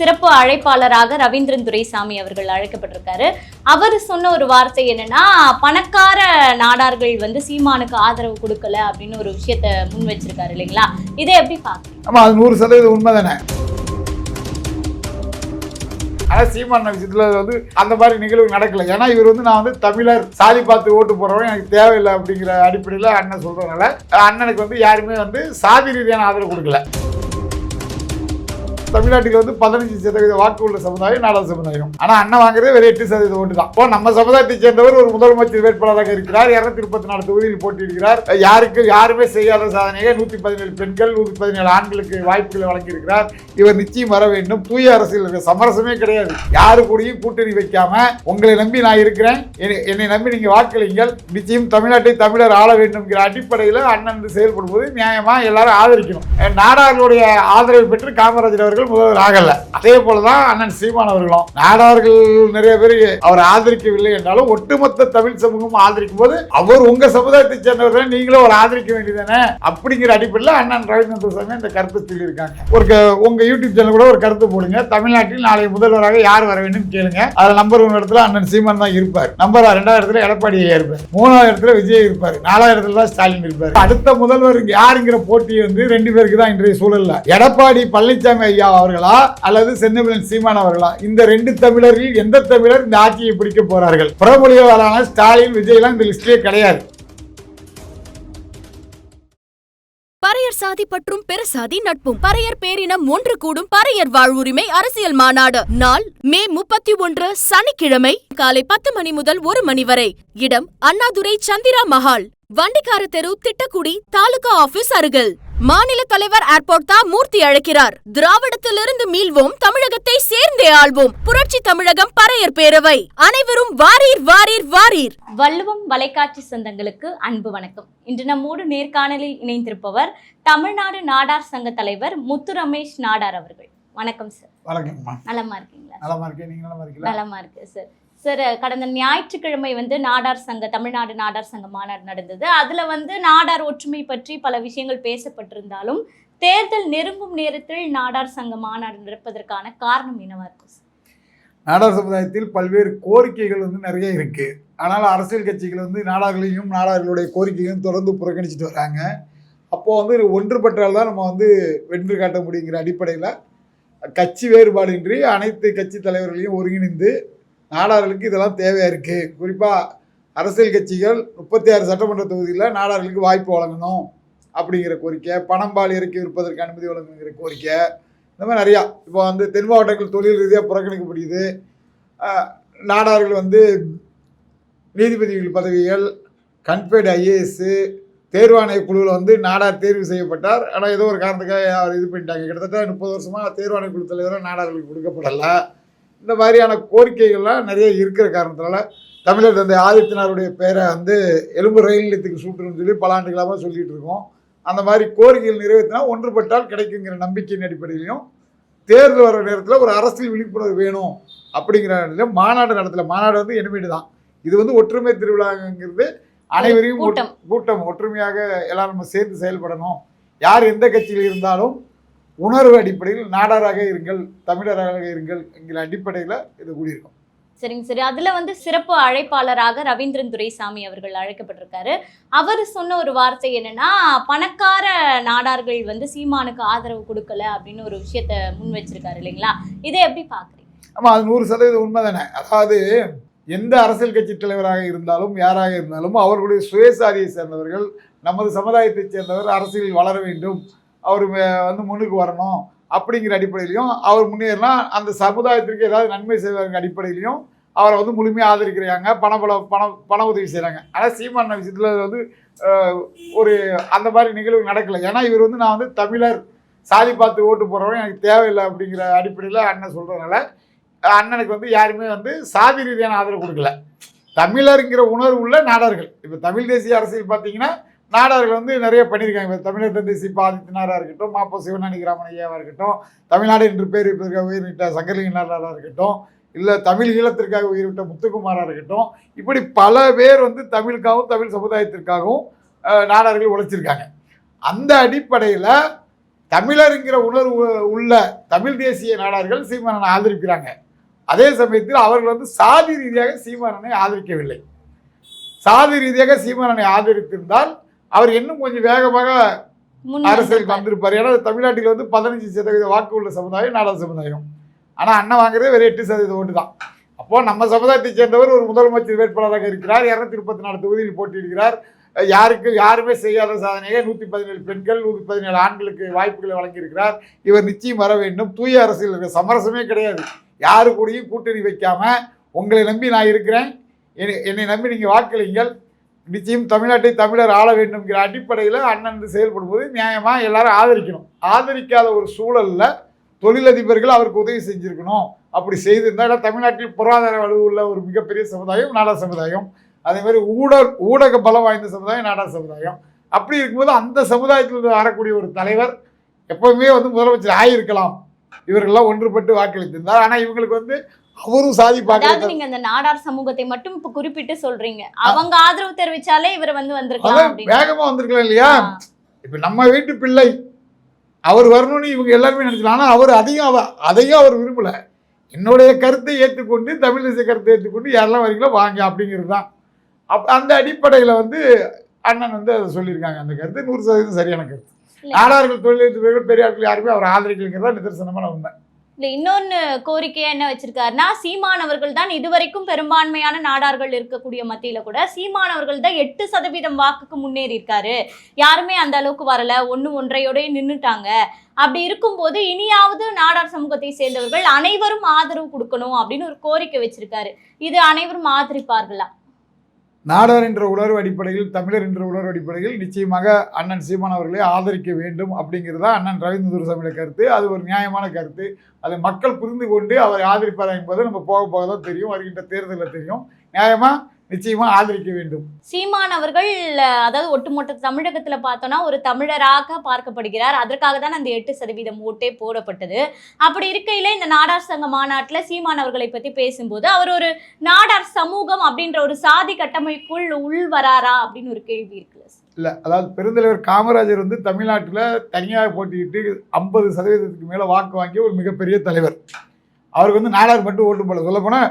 சிறப்பு அழைப்பாளராக ரவீந்திரன் துரைசாமி அவர்கள் அழைக்கப்பட்டிருக்காரு. அவர் சொன்ன ஒரு வார்த்தை என்னன்னா பணக்கார நாடார்கள் வந்து சீமானுக்கு ஆதரவு கொடுக்கல அப்படின்னு ஒரு விஷயத்த முன் வச்சிருக்காரு இல்லைங்களா? இதை எப்படி பாக்குறீங்க ஆமா அது நூறு சதவீதம் உண்மை தானே ஆனால் சீமான விஷயத்தில் வந்து அந்த மாதிரி நிகழ்வு நடக்கல. ஏன்னா இவர் வந்து நான் வந்து தமிழர் சாதி பார்த்து ஓட்டு போடுறவங்க எனக்கு தேவையில்லை அப்படிங்கிற அடிப்படையில் அண்ணன் சொல்கிறதுனால அண்ணனுக்கு வந்து யாருமே வந்து சாதி ரீதியான ஆதரவு கொடுக்கல. தமிழ்நாட்டுக்கு வந்து பதினஞ்சு சதவீத வாக்கு உள்ள சமுதாயம் நாலாவது சமுதாயம். ஆனால் அண்ணன் வாங்குறது வெறும் எட்டு சதவீத ஓட்டு தான். இப்போ நம்ம சமுதாயத்தை சேர்ந்தவர் ஒரு முதலமைச்சர் வேட்பாளராக இருக்கிறார். இரநூத்தி முப்பத்தி நாலு தொகுதியில் போட்டியிடுகிறார். யாருக்கு யாருமே செய்யாத சாதனையை நூற்றி பதினேழு பெண்கள் நூற்றி பதினேழு ஆண்களுக்கு வாய்ப்புகளை வழங்கியிருக்கிறார். இவர் நிச்சயம் வர வேண்டும். தூய அரசியல் சமரசமே கிடையாது. யாரு கூடயும் கூட்டணி வைக்காம உங்களை நம்பி நான் இருக்கிறேன். என்னை- என்னை நம்பி நீங்க வாக்களிங்கள். நிச்சயம் தமிழ்நாட்டை தமிழர் ஆள வேண்டும்ங்கிற அடிப்படையில் அண்ணன் வந்து செயல்படும் போது நியாயமா எல்லாரும் ஆதரிக்கணும். அஹ் நாடார்களுடைய ஆதரவை பெற்று காமராஜர் அவர்கள் முதல்வர் ஆகல. அதே போலதான் அண்ணன் சீமான் அவர்களும். நாடார்கள் நிறைய பேர் அவர் ஆதரிக்கவில்லை என்றாலும் ஒட்டுமொத்த தமிழ் சமூகம் ஆதரிக்கும் போது அவர் உங்க சமுதாயத்தை சேர்ந்தவர் நீங்களும் அவர் ஆதரிக்க வேண்டியதானே அப்படிங்கிற அடிப்படையில் அண்ணன் ரவீந்திர சாமி இந்த கருத்தை சொல்லியிருக்காங்க. ஒரு உங்க யூடியூப் சேனல் கூட ஒரு கருத்து போடுங்க. தமிழ்நாட்டில் நாளை முதல்வராக யார் வர வேண்டும் கேளுங்க. அதில் நம்பர் ஒன் இடத்துல அண்ணன் சீமான் தான் இருப்பார். நம்பர் ரெண்டாவது இடத்துல எடப்பாடி ஐயா இருப்பார். மூணாவது இடத்துல விஜய் இருப்பார். நாலாவது இடத்துல தான் ஸ்டாலின் இருப்பார். அடுத்த முதல்வர் யாருங்கிற போட்டி வந்து ரெண்டு பேருக்கு தான் இன்றைய சூழல்ல. எடப்பாடி பழனிசாமி ஐயா அவர்களா அல்லது சென்னமிழன் சீமான் அவர்களா? இந்த ரெண்டு தமிழரில் எந்த தமிழர் இந்த ஆட்சியை பிடிக்க போறார்கள்? புறமொழியாளரான ஸ்டாலின் விஜய்லாம் இந்த லிஸ்ட்லயே கிடையாது. பறையர் சாதி பற்றும் பெருசாதி நட்பும். பறையர் பேரினம் ஒன்று கூடும். பறையர் வாழ்வுரிமை அரசியல் மாநாடு. நாள் மே முப்பத்தி ஒன்று சனிக்கிழமை காலை பத்து மணி முதல் ஒரு மணி வரை. இடம் அண்ணாதுரை சந்திரா மஹால். வண்டிக்கார தெரு திட்டக்குடி தாலுகா ஆபீஸ் அருகில். மாநில தலைவர் ஏர்போர்ட் மூர்த்தி அழைக்கிறார். திராவிடத்திலிருந்து மீள்வோம் தமிழகத்தை சேர்ந்தே ஆள்வோம். புரட்சி தமிழகம் பறையர் பேரவை. அனைவரும் வாரீர் வாரீர் வாரீர். வள்ளுவம் வலைக்காட்சி சொந்தங்களுக்கு அன்பு வணக்கம். இன்று நம்மோடு நேர்காணலில் இணைந்திருப்பவர் தமிழ்நாடு நாடார் சங்க தலைவர் முத்து ரமேஷ் நாடார் அவர்கள். வணக்கம் சார் வணக்கம்மா. நலமா இருக்கீங்களா? நலமா இருக்கேன். நீங்க நலமா இருக்கீங்களா? நலமா இருக்கு சார் சார் கடந்த ஞாயிற்றுக்கிழமை வந்து நாடார் சங்க தமிழ்நாடு நாடார் சங்க மாநாடு நடந்தது. அதில் வந்து நாடார் ஒற்றுமை பற்றி பல விஷயங்கள் பேசப்பட்டிருந்தாலும் தேர்தல் நெருங்கும் நேரத்தில் நாடார் சங்க மாநாடு நடப்பதற்கான காரணம் என்னவா இருக்கும் சார்? நாடார் சமுதாயத்தில் பல்வேறு கோரிக்கைகள் வந்து நிறைய இருக்குது ஆனால் அரசியல் கட்சிகள் வந்து நாடார்களையும் நாடார்களுடைய கோரிக்கைகளையும் தொடர்ந்து புறக்கணிச்சிட்டு வராங்க. அப்போது வந்து ஒன்றுபட்டால் தான் நம்ம வந்து வென்று காட்ட முடியுங்கிற அடிப்படையில் கட்சி வேறுபாடின்றி அனைத்து கட்சி தலைவர்களையும் ஒருங்கிணைந்து நாடார்களுக்கு இதெல்லாம் தேவையாக இருக்குது குறிப்பாக அரசியல் கட்சிகள் முப்பத்தி ஆறு சட்டமன்ற தொகுதியில் நாடார்களுக்கு வாய்ப்பு வழங்கணும் அப்படிங்கிற கோரிக்கை பணம்பால் இறக்கி விற்பதற்கு அனுமதி வழங்குங்கிற கோரிக்கை இந்த மாதிரி நிறையா. இப்போ வந்து தென் மாவட்டங்கள் தொழில் ரீதியாக புறக்கணிக்கப்படுகிறது. நாடார்கள் வந்து நீதிபதிகள் பதவிகள் கன்ஃபைடு ஐஏஎஸ்ஸு தேர்வாணைய குழுவில் வந்து நாடார் தேர்வு செய்யப்பட்டார். ஆனால் ஏதோ ஒரு காரணத்துக்காக அவர் இது பண்ணிட்டாங்க. கிட்டத்தட்ட முப்பது வருஷமாக தேர்வாணைய குழு தலைவராக நாடார்களுக்கு கொடுக்கப்படலை இந்த மாதிரியான கோரிக்கைகள்லாம் நிறைய இருக்கிற காரணத்தினால தமிழர் தந்தை ஆதித்யநாருடைய பேரை வந்து எலும்பு ரயில் நிலையத்துக்கு சூட்டுன்னு சொல்லி பல ஆண்டுகளாக சொல்லிட்டு இருக்கோம். அந்த மாதிரி கோரிக்கைகள் நிறைவேற்றினா ஒன்றுபட்டால் கிடைக்குங்கிற நம்பிக்கையின் அடிப்படையிலையும் தேர்தல் வர நேரத்தில் ஒரு அரசியல் விழிப்புணர்வு வேணும் அப்படிங்கிற மாநாடு நடத்தல. மாநாடு வந்து எனிமீடு தான். இது வந்து ஒற்றுமை திருவிழாங்கிறது அனைவரையும். கூட்டம். ஒற்றுமையாக எல்லாரும் நம்ம சேர்ந்து செயல்படணும். யார் எந்த கட்சியில் இருந்தாலும் உணர்வு அடிப்படையில் நாடாராக இருங்கள் தமிழராக இருங்கள் என்கிற அடிப்படையில் இது கூடியிருக்கும். சரிங்க சரி. அதுல வந்து சிறப்பு அழைப்பாளராக ரவீந்திரன் துரைசாமி அவர்கள் அழைக்கப்பட்டிருக்காரு. அவர் சொன்ன ஒரு வார்த்தை என்னன்னா பணக்கார நாடார்கள் வந்து சீமானுக்கு ஆதரவு கொடுக்கல அப்படின்னு ஒரு விஷயத்த முன் வச்சிருக்காரு இல்லைங்களா? இதை எப்படி பாக்குறீங்க? ஆமாம் அது நூறு சதவீதம் உண்மை தானே. அதாவது எந்த அரசியல் கட்சி தலைவராக இருந்தாலும் யாராக இருந்தாலும் அவர்களுடைய சுயசாதியை சேர்ந்தவர்கள் நமது சமுதாயத்தைச் சேர்ந்தவர் அரசியலில் வளர வேண்டும். அவர் வந்து முன்னுக்கு வரணும் அப்படிங்கிற அடிப்படையிலையும் அவர் முன்னேறினா அந்த சமுதாயத்திற்கு ஏதாவது நன்மை செய்வதற்கு அடிப்படையிலையும் அவரை வந்து முழுமையாக ஆதரிக்கிறாங்க பணபல பணம் பண உதவி செய்கிறாங்க ஆனால் சீமான விஷயத்தில் வந்து ஒரு அந்த மாதிரி நிகழ்வு நடக்கலை. ஏன்னா இவர் வந்து நான் வந்து தமிழர் சாதி பார்த்து ஓட்டு போகிறவங்க எனக்கு தேவையில்லை அப்படிங்கிற அடிப்படையில் அண்ணன் சொல்கிறதுனால அண்ணனுக்கு வந்து யாருமே வந்து சாதி ரீதியான ஆதரவு கொடுக்கல. தமிழருங்கிற உணர்வு உள்ள நாடர்கள். இப்போ தமிழ் தேசிய அரசியல் பார்த்தீங்கன்னா நாடார்கள் வந்து நிறைய பண்ணியிருக்காங்க. இப்போ தமிழர் தந்தை சி ஆதித்யநாராக இருக்கட்டும் மாப்போ சிவநாணி ஐயாவாக இருக்கட்டும் தமிழ்நாடு என்று பேர் வைப்பதற்காக உயிரிட்ட சங்கரலிங்க நாடாராக இருக்கட்டும் இல்லை தமிழ் ஈழத்திற்காக உயிரிட்ட முத்துக்குமாராக இருக்கட்டும் இப்படி பல பேர் வந்து தமிழுக்காகவும் தமிழ் சமுதாயத்திற்காகவும் நாடார்கள் உழைச்சிருக்காங்க. அந்த அடிப்படையில் தமிழருங்கிற உணர்வு உள்ள தமிழ் தேசிய நாடார்கள் சீமானனை ஆதரிக்கிறாங்க. அதே சமயத்தில் அவர்கள் வந்து சாதி ரீதியாக சீமானனை ஆதரிக்கவில்லை. சாதி ரீதியாக சீமானனை ஆதரித்திருந்தால் அவர் இன்னும் கொஞ்சம் வேகமாக அரசியலுக்கு வந்திருப்பார். ஏன்னா தமிழ்நாட்டில் வந்து பதினஞ்சு சதவீத வாக்கு உள்ள சமுதாயம் நாடார் சமுதாயம். ஆனால் அண்ணன் வாங்குறது வெறும் எட்டு சதவீத ஓட்டு தான். அப்போ நம்ம சமுதாயத்தை சேர்ந்தவர் ஒரு முதலமைச்சர் வேட்பாளராக இருக்கிறார். இரநூத்தி முப்பத்தி நாலு தொகுதியில் போட்டியிடுகிறார். யாருக்கு யாருமே செய்யாத சாதனையை நூற்றி பதினேழு பெண்கள் நூற்றி பதினேழு ஆண்களுக்கு வாய்ப்புகளை வழங்கியிருக்கிறார். இவர் நிச்சயம் வர வேண்டும். தூய அரசியல் சமரசமே கிடையாது. யாரு கூடயும் கூட்டணி வைக்காம உங்களை நம்பி நான் இருக்கிறேன். என்னை- என்னை நம்பி நீங்கள் வாக்களிங்கள் நிச்சயம் தமிழ்நாட்டை தமிழர் ஆள வேண்டும்ங்கிற அடிப்படையில் அண்ணன் வந்து செயல்படும்போது நியாயமாக எல்லாரும் ஆதரிக்கணும். ஆதரிக்காத ஒரு சூழலில் தொழிலதிபர்கள் அவருக்கு உதவி செஞ்சுருக்கணும். அப்படி செய்திருந்தால் தமிழ்நாட்டில் பொருளாதார வலு உள்ள ஒரு மிகப்பெரிய சமுதாயம் நாடா சமுதாயம். அதே மாதிரி ஊடக ஊடக பலம் வாய்ந்த சமுதாயம் நாடா சமுதாயம். அப்படி இருக்கும்போது அந்த சமுதாயத்தில் வரக்கூடிய ஒரு தலைவர் எப்பவுமே வந்து முதலமைச்சர் ஆகியிருக்கலாம் இவர்கள்லாம் ஒன்றுபட்டு வாக்களித்திருந்தார். ஆனால் இவங்களுக்கு வந்து அவரும் சாதி அதாவது நீங்க அந்த நாடார் சமூகத்தை மட்டும் இப்ப குறிப்பிட்டு சொல்றீங்க. அவங்க ஆதரவு தெரிவிச்சாலே இவர் வந்து வந்திருக்கலாம் வேகமா வந்திருக்கலாம் இல்லையா. இப்ப நம்ம வீட்டு பிள்ளை அவர் வரணும்னு இவங்க எல்லாருமே நினைக்கலாம் ஆனா அவர் அதையும் அதையும் அவர் விரும்பல. என்னுடைய கருத்தை ஏற்றுக்கொண்டு தமிழ் தேசிய கருத்தை ஏற்றுக்கொண்டு யாரெல்லாம் வரீங்களோ வாங்க அப்படிங்கிறது தான். அப் அந்த அடிப்படையில் வந்து அண்ணன் வந்து அதை சொல்லியிருக்காங்க. அந்த கருத்து நூறு சதவீதம் சரியான கருத்து. நாடார்கள் தொழிலதிபர்கள் பெரியார்கள் யாருமே அவர் ஆதரிக்கலைங்கிறதா நிதர்சனமான உண்மை. இல்லை இன்னொன்று கோரிக்கையாக என்ன வச்சிருக்காருன்னா சீமானவர்கள் தான் இதுவரைக்கும் பெரும்பான்மையான நாடார்கள் இருக்கக்கூடிய மத்தியில் கூட சீமானவர்கள் தான் எட்டு சதவீதம் வாக்குக்கு முன்னேறி இருக்காரு. யாருமே அந்த அளவுக்கு வரல. ஒன்று ஒன்றையோடய நின்றுட்டாங்க அப்படி இருக்கும்போது இனியாவது நாடார் சமூகத்தை சேர்ந்தவர்கள் அனைவரும் ஆதரவு கொடுக்கணும் அப்படின்னு ஒரு கோரிக்கை வச்சிருக்காரு. இது அனைவரும் ஆதரிப்பார்களா? நாடார் என்ற உணர்வு அடிப்படையில் தமிழர் என்ற உணர்வு அடிப்படையில் நிச்சயமாக அண்ணன் சீமான் அவர்களை ஆதரிக்க வேண்டும் அப்படிங்கிறது தான் அண்ணன் ரவீந்திர துரசாமியோட கருத்து. அது ஒரு நியாயமான கருத்து. அதை மக்கள் புரிந்து கொண்டு அவரை ஆதரிப்பாரா என்பது நம்ம போக போக தான் தெரியும் வருகின்ற தேர்தலில் தெரியும். நியாயமாக நிச்சயமா ஆதரிக்க வேண்டும். சீமான் அவர்கள் அதாவது ஒட்டுமொத்த தமிழகத்துல பார்த்தோம்னா ஒரு தமிழராக பார்க்கப்படுகிறார். அதற்காக தான் அந்த எட்டு சதவீதம் ஓட்டே போடப்பட்டது. அப்படி இருக்கையில இந்த நாடார் சங்க மாநாட்டுல சீமான் அவர்களை பத்தி பேசும்போது அவர் ஒரு நாடார் சமூகம் அப்படின்ற ஒரு சாதி கட்டமைப்புக்குள் உள் வராரா அப்படின்னு ஒரு கேள்வி இருக்குல்ல இல்லை அதாவது பெருந்தலைவர் காமராஜர் வந்து தமிழ்நாட்டில் தனியாக போட்டியிட்டு ஐம்பது சதவீதத்துக்கு மேலே வாக்கு வாங்கிய ஒரு மிகப்பெரிய தலைவர். அவருக்கு வந்து நாடார் மட்டும் ஓட்டு போல சொல்லப்போனால்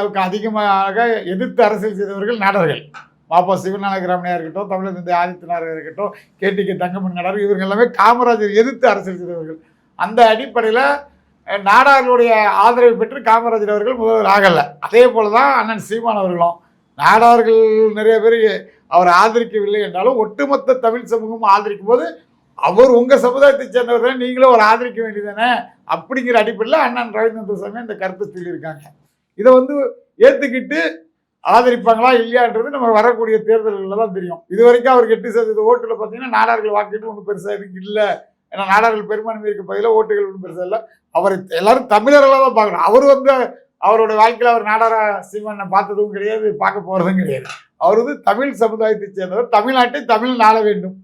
அவருக்கு அதிகமாக எதிர்த்து அரசியல் செய்தவர்கள் நாடர்கள். பாப்பா சிவநாயக இருக்கட்டும் தமிழர் தந்தை ஆதித்யநாராக இருக்கட்டும் கேடிகே தங்கமன் நாடார் இவர்கள் எல்லாமே காமராஜர் எதிர்த்து அரசியல் செய்தவர்கள். அந்த அடிப்படையில் நாடார்களுடைய ஆதரவை பெற்று காமராஜர் அவர்கள் முதல்வர் ஆகலை. அதே போல தான் அண்ணன் சீமான் அவர்களும். நாடார்கள் நிறைய பேர் அவர் ஆதரிக்கவில்லை என்றாலும் ஒட்டுமொத்த தமிழ் சமூகம் ஆதரிக்கும் போது அவர் உங்கள் சமுதாயத்தை சேர்ந்தவர் தான் நீங்களும் அவர் ஆதரிக்க வேண்டியதானே அப்படிங்கிற அடிப்படையில் அண்ணன் ரவீந்திர சாமி இந்த கருத்தை சொல்லியிருக்காங்க. இதை வந்து ஏற்றுக்கிட்டு ஆதரிப்பாங்களா இல்லையான்றது நம்ம வரக்கூடிய தேர்தல்களில் தான் தெரியும். இது வரைக்கும் அவருக்கு எட்டு சதவீத ஓட்டில் பார்த்தீங்கன்னா நாடார்கள் வாக்கிட்டு ஒன்றும் பெருசாக இருக்கு இல்லை. ஏன்னா நாடார்கள் பெரும்பான்மை இருக்க பகுதியில் ஓட்டுகள் ஒன்றும் பெருசாக இல்லை. அவர் எல்லாரும் தமிழர்களாக தான் பார்க்கணும். அவர் வந்து அவரோட வாழ்க்கையில் அவர் நாடார சீமனை பார்த்ததும் கிடையாது பார்க்க போகிறதும் கிடையாது. அவர் வந்து தமிழ் சமுதாயத்தை சேர்ந்தவர். தமிழ்நாட்டை தமிழ் நாள வேண்டும்.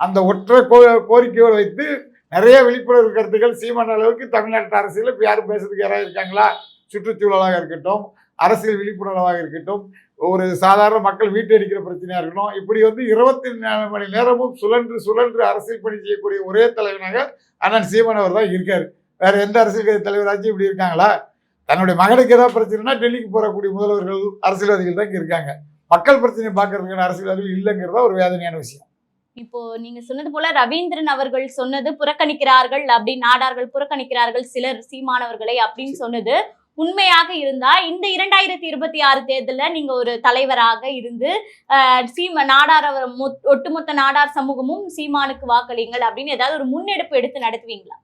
அந்த ஒற்றை கோ கோரிக்கையோடு வைத்து நிறைய விழிப்புணர்வு கருத்துக்கள் சீமான அளவுக்கு தமிழ்நாட்டு அரசியல் இப்போ யாரும் பேசுறதுக்கு யாராவது இருக்காங்களா? சுற்றுச்சூழலாக இருக்கட்டும் அரசியல் விழிப்புணர்வாக இருக்கட்டும் ஒரு சாதாரண மக்கள் வீட்டு அடிக்கிற பிரச்சனையாக இருக்கட்டும் இப்படி வந்து இருபத்தி நாலு மணி நேரமும் சுழன்று சுழன்று அரசியல் பணி செய்யக்கூடிய ஒரே தலைவனாக அண்ணன் சீமன் அவர் தான் இருக்கார். வேற எந்த அரசியல் தலைவராச்சும் இப்படி இருக்காங்களா? தன்னுடைய மகனுக்கு ஏதாவது பிரச்சனைனா டெல்லிக்கு போகக்கூடிய முதல்வர்கள் அரசியல்வாதிகள் தான் இங்கே இருக்காங்க. மக்கள் பிரச்சனையை பார்க்கறதுக்கான அரசியல்வாதிகள் இல்லைங்கிறதா ஒரு வேதனையான விஷயம். இப்போ நீங்க சொன்னது போல ரவீந்திரன் அவர்கள் சொன்னது புறக்கணிக்கிறார்கள் அப்படி நாடார்கள் புறக்கணிக்கிறார்கள் சிலர் சீமானவர்களை அப்படின்னு சொன்னது உண்மையாக இருந்தா இந்த இரண்டாயிரத்தி இருபத்தி ஆறு தேர்தலில் நீங்க ஒரு தலைவராக இருந்து சீம நாடார் மொத்- ஒட்டுமொத்த நாடார் சமூகமும் சீமானுக்கு வாக்களிங்கள் அப்படின்னு ஏதாவது ஒரு முன்னெடுப்பு எடுத்து நடத்துவீங்களா?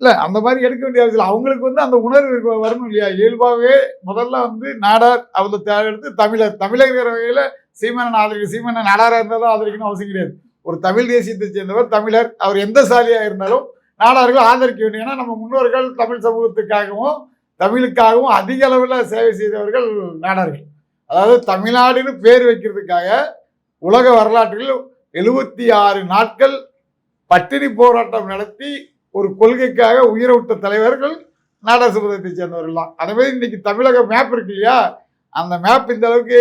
இல்லை அந்த மாதிரி எடுக்க வேண்டிய அவசியம் அவங்களுக்கு வந்து அந்த உணர்வு வரணும் இல்லையா? இயல்பாகவே முதல்ல வந்து நாடார் அவங்க எடுத்து தமிழர் தமிழர் வகையில் சீமானன் ஆதரிக்க சீமானன் நாடாராக இருந்தாலும் ஆதரிக்கணும் அவசியம் கிடையாது. ஒரு தமிழ் தேசியத்தை சேர்ந்தவர் தமிழர். அவர் எந்த சாலியாக இருந்தாலும் நாடார்கள் ஆதரிக்க வேண்டும். ஏன்னா நம்ம முன்னோர்கள் தமிழ் சமூகத்துக்காகவும் தமிழுக்காகவும் அதிக அளவில் சேவை செய்தவர்கள் நாடார்கள். அதாவது தமிழ்நாடுன்னு பேர் வைக்கிறதுக்காக உலக வரலாற்றில் எழுபத்தி ஆறு நாட்கள் பட்டினி போராட்டம் நடத்தி ஒரு கொள்கைக்காக உயிரை விட்ட தலைவர்கள் நாடார் சமுதாயத்தை சேர்ந்தவர்கள் தான். அதே மாதிரி இன்னைக்கு தமிழக மேப் இருக்கு இல்லையா? அந்த மேப் இந்த அளவுக்கு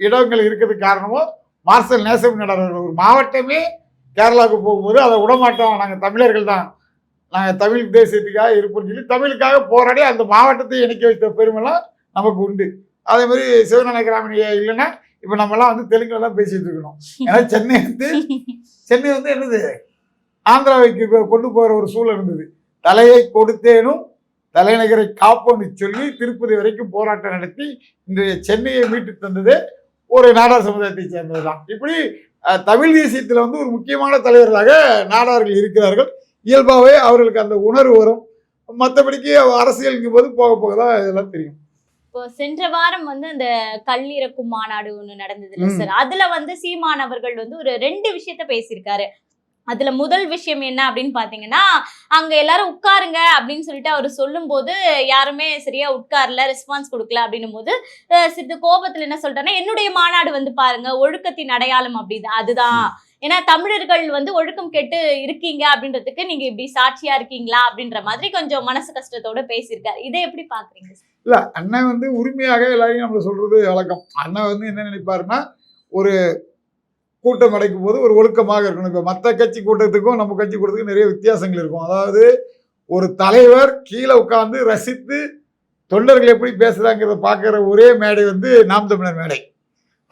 இடங்கள் இருக்கிறதுக்கு காரணமும் மார்சல் நேசம் ஒரு மாவட்டமே கேரளாவுக்கு போகும்போது அதை விடமாட்டோம். நாங்கள் தமிழர்கள் தான். நாங்கள் தமிழ் தேசியத்துக்காக இருப்போம்னு சொல்லி தமிழுக்காக போராடி அந்த மாவட்டத்தை இணைக்க வைத்த பெருமைலாம் நமக்கு உண்டு. அதே மாதிரி சிவநாய கிராமணிய இல்லைன்னா இப்போ நம்மலாம் வந்து தெலுங்குல தான் பேசிட்டு இருக்கணும். ஏன்னா சென்னை வந்து சென்னை வந்து என்னது? ஆந்திராவுக்கு கொண்டு போகிற ஒரு சூழல் இருந்தது. தலையை கொடுத்தேனும் தலைநகரை காப்போம்னு சொல்லி திருப்பதி வரைக்கும் போராட்டம் நடத்தி இன்றைய சென்னையை மீட்டு தந்தது ஒரு நாடார் சமுதாயத்தை சேர்ந்தது தான் இப்படி தமிழ் தேசியத்தில் வந்து ஒரு முக்கியமான தலைவர்களாக நாடார்கள் இருக்கிறார்கள். இயல்பாகவே அவர்களுக்கு அந்த உணர்வு வரும். மற்றபடிக்கு அரசியலுங்கும் போது போக போக தான் இதெல்லாம் தெரியும். இப்போ சென்ற வாரம் வந்து அந்த கல்லிறக்கும் மாநாடு ஒண்ணு நடந்ததுல ம். சார். அதுல வந்து சீமான் அவர்கள் வந்து ஒரு ரெண்டு விஷயத்த பேசியிருக்காரு. அதுல முதல் விஷயம் என்ன அப்படின்னு பாத்தீங்கன்னா அங்க எல்லாரும் உட்காருங்க அப்படின்னு சொல்லிட்டு அவர் சொல்லும்போது யாருமே சரியா உட்கார்ல ரெஸ்பான்ஸ் கொடுக்கல அப்படின்னும் போது அஹ் சிறிது கோபத்துல என்ன சொல்றேன்னா என்னுடைய மாநாடு வந்து பாருங்க ஒழுக்கத்தின் அடையாளம் அப்படிதான் அதுதான். ஏன்னா தமிழர்கள் வந்து ஒழுக்கம் கெட்டு இருக்கீங்க அப்படின்றதுக்கு நீங்க இப்படி சாட்சியா இருக்கீங்களா? அப்படின்ற மாதிரி கொஞ்சம் மனசு கஷ்டத்தோட பேசியிருக்காரு. இதை எப்படி பாக்குறீங்க? இல்ல அண்ணன் வந்து உரிமையாக எல்லாரையும் நம்ம சொல்றது வழக்கம். அண்ணன் வந்து என்ன நினைப்பாருன்னா ஒரு கூட்டம் அடைக்கும் போது ஒரு ஒழுக்கமாக இருக்கணும். இப்போ மற்ற கட்சி கூட்டத்துக்கும் நம்ம கட்சி கூட்டத்துக்கும் நிறைய வித்தியாசங்கள் இருக்கும். அதாவது ஒரு தலைவர் கீழே உட்காந்து ரசித்து தொண்டர்கள் எப்படி பேசுகிறாங்கிறத பார்க்குற ஒரே மேடை வந்து நாம் தமிழர் மேடை.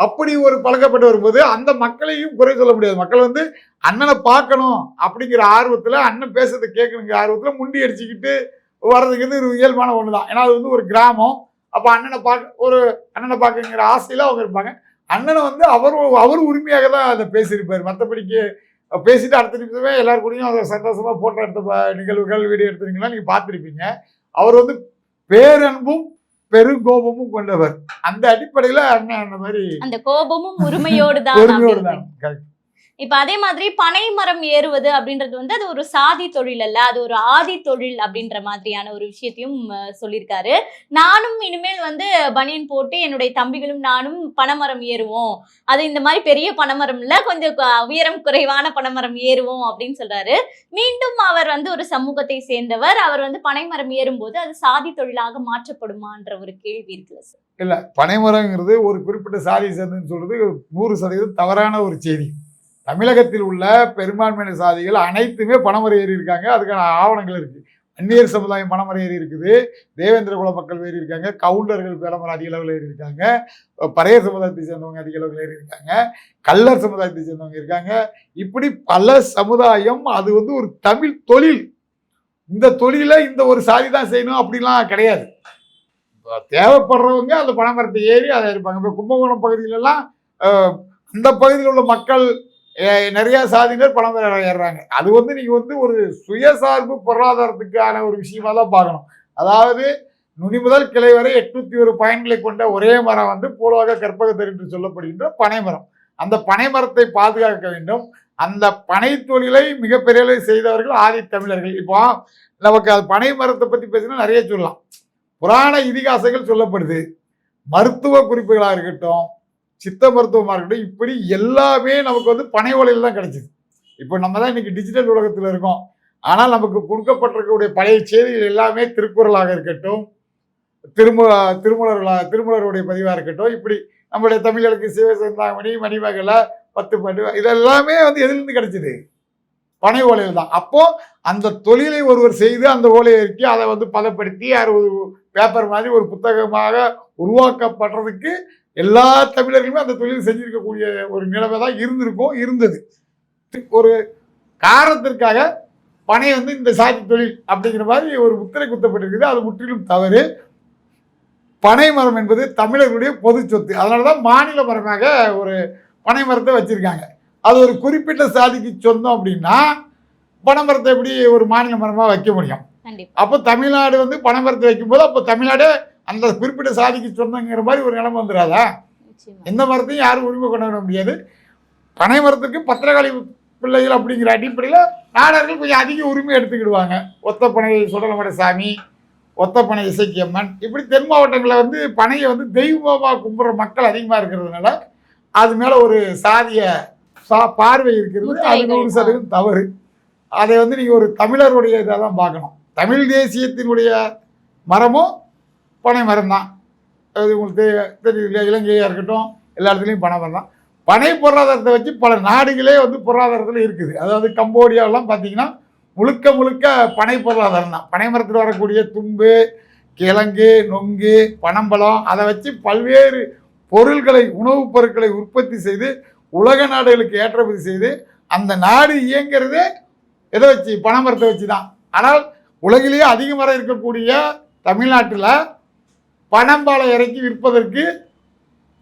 அப்படி ஒரு பழக்கப்பட்டு வரும்போது அந்த மக்களையும் குறை சொல்ல முடியாது. மக்கள் வந்து அண்ணனை பார்க்கணும் அப்படிங்கிற ஆர்வத்தில் அண்ணன் பேசுறதை கேட்கணுங்கிற ஆர்வத்தில் முண்டி அடிச்சுக்கிட்டு வர்றதுங்கிறது ஒரு இயல்பான ஒன்று தான் ஏன்னா அது வந்து ஒரு கிராமம். அப்போ அண்ணனை பார்க்க ஒரு அண்ணனை பார்க்கங்கிற ஆசையில் அவங்க இருப்பாங்க. அண்ணனை வந்து அவர் அவர் உரிமையாக தான் அதை பேசியிருப்பார். மற்றபடிக்கு பேசிட்டு அடுத்த நிமிஷமே எல்லாரும் கூடயும் அதை சந்தோஷமாக ஃபோட்டோ எடுத்த நிகழ்வுகள் வீடியோ எடுத்துருக்கீங்களா நீங்கள் பார்த்துருப்பீங்க. அவர் வந்து பேரன்பும் பெருங்கோபமும் கொண்டவர். அந்த அடிப்படையில் அண்ணன் அந்த மாதிரி அந்த கோபமும் உரிமையோடு தான் பொறுமையோடு தான் அப்படின்னு. இப்போ இப்ப அதே மாதிரி பனை மரம் ஏறுவது அப்படின்றது வந்து அது ஒரு சாதி தொழில் அல்ல அது ஒரு ஆதி தொழில் அப்படின்ற மாதிரியான ஒரு விஷயத்தையும் சொல்லியிருக்காரு நானும் இனிமேல் வந்து பனியன் போட்டு என்னுடைய தம்பிகளும் நானும் பனைமரம் ஏறுவோம். அது இந்த மாதிரி பெரிய பனைமரம் இல்ல கொஞ்சம் உயரம் குறைவான பனைமரம் ஏறுவோம் அப்படின்னு சொல்றாரு. மீண்டும் அவர் வந்து ஒரு சமூகத்தை சேர்ந்தவர். அவர் வந்து பனைமரம் ஏறும்போது அது சாதி தொழிலாக மாற்றப்படுமான்ற ஒரு கேள்வி இருக்குல்ல சார். இல்லை பனைமரங்கிறது ஒரு குறிப்பிட்ட சாதி சேர்ந்துன்னு சொல்றது நூறு சதவீதம் தவறான ஒரு செய்தி. தமிழகத்தில் உள்ள பெரும்பான்மையான சாதிகள் அனைத்துமே பனைமரம் ஏறி இருக்காங்க. அதுக்கான ஆவணங்கள் இருக்குது அந்நியர் சமுதாயம் பனைமரம் ஏறி இருக்குது. தேவேந்திர குல மக்கள் ஏறி இருக்காங்க. கவுண்டர்கள் பனைமரம் அதிக அளவில் ஏறி இருக்காங்க. பறையர் சமுதாயத்தை சேர்ந்தவங்க அதிக அளவில் ஏறி இருக்காங்க. கள்ளர் சமுதாயத்தை சேர்ந்தவங்க இருக்காங்க. இப்படி பல சமுதாயம் அது வந்து ஒரு தமிழ் தொழில். இந்த தொழிலை இந்த ஒரு சாதி தான் செய்யணும் அப்படிலாம் கிடையாது. தேவைப்படுறவங்க அந்த பனைமரத்தை ஏறி அதை இருப்பாங்க. இப்போ கும்பகோணம் பகுதியிலலாம் அந்த பகுதியில் உள்ள மக்கள் நிறைய சாதியினர் பணம் ஏறுறாங்க அது வந்து நீங்கள் வந்து ஒரு சுயசார்பு பொருளாதாரத்துக்கான ஒரு விஷயமா தான் பார்க்கணும். அதாவது நுனி முதல் கிளை வரை எட்நூத்தி ஒரு பயன்களை கொண்ட ஒரே மரம் வந்து பூலோக கற்பகத்தர் என்று சொல்லப்படுகின்ற பனைமரம் அந்த பனைமரத்தை பாதுகாக்க வேண்டும். அந்த பனை தொழிலை மிகப்பெரிய அளவில் செய்தவர்கள் ஆதி தமிழர்கள். இப்போ நமக்கு அது பனை மரத்தை பற்றி பேசினா நிறைய சொல்லலாம். புராண இதிகாசங்கள் சொல்லப்படுது. மருத்துவ குறிப்புகளாக இருக்கட்டும் சித்த மருத்துவமாக இருக்கட்டும் இப்படி எல்லாமே நமக்கு வந்து பனை ஓலையில் தான் கிடைச்சிது. இப்போ நம்ம தான் இன்றைக்கி டிஜிட்டல் உலகத்தில் இருக்கோம். ஆனால் நமக்கு கொடுக்கப்பட்டிருக்கக்கூடிய பழைய செய்திகள் எல்லாமே திருக்குறளாக இருக்கட்டும் திருமு திருமலர்களாக திருமலருடைய பதிவாக இருக்கட்டும் இப்படி நம்மளுடைய தமிழர்களுக்கு சிவசந்தாமணி மணிமகள பத்து பண்டு இதெல்லாமே வந்து எதுலேருந்து கிடைச்சிது? பனை ஓலையில் தான். அப்போது அந்த தொழிலை ஒருவர் செய்து அந்த ஓலையை இருக்கி அதை வந்து பதப்படுத்தி அது ஒரு பேப்பர் மாதிரி ஒரு புத்தகமாக உருவாக்கப்படுறதுக்கு எல்லா தமிழர்களுமே அந்த தொழில் செஞ்சிருக்கக்கூடிய ஒரு நிலைமை தான் இருந்திருக்கும் இருந்தது. ஒரு காரணத்திற்காக பனை வந்து இந்த சாதி தொழில் அப்படிங்கிற மாதிரி ஒரு முத்திரை குத்தப்பட்டிருக்குது. அது முற்றிலும் தவறு. பனை மரம் என்பது தமிழர்களுடைய பொது சொத்து. அதனால தான் மாநில மரமாக ஒரு பனை மரத்தை வச்சிருக்காங்க. அது ஒரு குறிப்பிட்ட சாதிக்கு சொந்தம் அப்படின்னா பனை மரத்தை எப்படி ஒரு மாநில மரமாக வைக்க முடியும்? அப்போ தமிழ்நாடு வந்து பனை மரத்தை வைக்கும்போது அப்போ தமிழ்நாடு அந்த குறிப்பிட்ட சாதிக்கு சொந்தங்கிற மாதிரி ஒரு நிலைமை வந்துடாதா எந்த மரத்தையும் யாரும் உரிமை கொண்டாட முடியாது. பனை மரத்துக்கு பத்திரகாளி பிள்ளைகள் அப்படிங்கிற அடிப்படையில் நாடார்கள் கொஞ்சம் அதிக உரிமை எடுத்துக்கிடுவாங்க. ஒத்தப்பனை சுடலமட சாமி ஒத்தப்பனை இசக்கியம்மன். இப்படி தென் மாவட்டங்களில் வந்து பனையை வந்து தெய்வமாக கும்பிட்ற மக்கள் அதிகமாக இருக்கிறதுனால அது மேலே ஒரு சாதிய சா பார்வை இருக்கிறது. அது நூறு சதவீதம் தவறு. அதை வந்து நீங்கள் ஒரு தமிழருடைய இதாக தான் பார்க்கணும். தமிழ் தேசியத்தினுடைய மரமும் பனை மரம் தான். அது உங்களுக்கு தெ- தெரியும் இல்லையா இலங்கையாக இருக்கட்டும் எல்லா இடத்துலையும் பனை மரம் தான். பனை பொருளாதாரத்தை வச்சு பல நாடுகளே வந்து பொருளாதாரத்தில் இருக்குது. அதாவது கம்போடியாவெல்லாம் பார்த்தீங்கன்னா முழுக்க முழுக்க பனை பொருளாதாரம் தான். பனை மரத்தில் வரக்கூடிய தும்பு கிழங்கு நொங்கு பனம்பழம் அதை வச்சு பல்வேறு பொருட்களை உணவுப் பொருட்களை உற்பத்தி செய்து உலக நாடுகளுக்கு ஏற்றுமதி செய்து அந்த நாடு இயங்கிறதே எதை வச்சு? பனை மரத்தை வச்சு தான் ஆனால் உலகிலேயே அதிக மரம் இருக்கக்கூடிய தமிழ்நாட்டில் பணம்பாலை இறக்கி விற்பதற்கு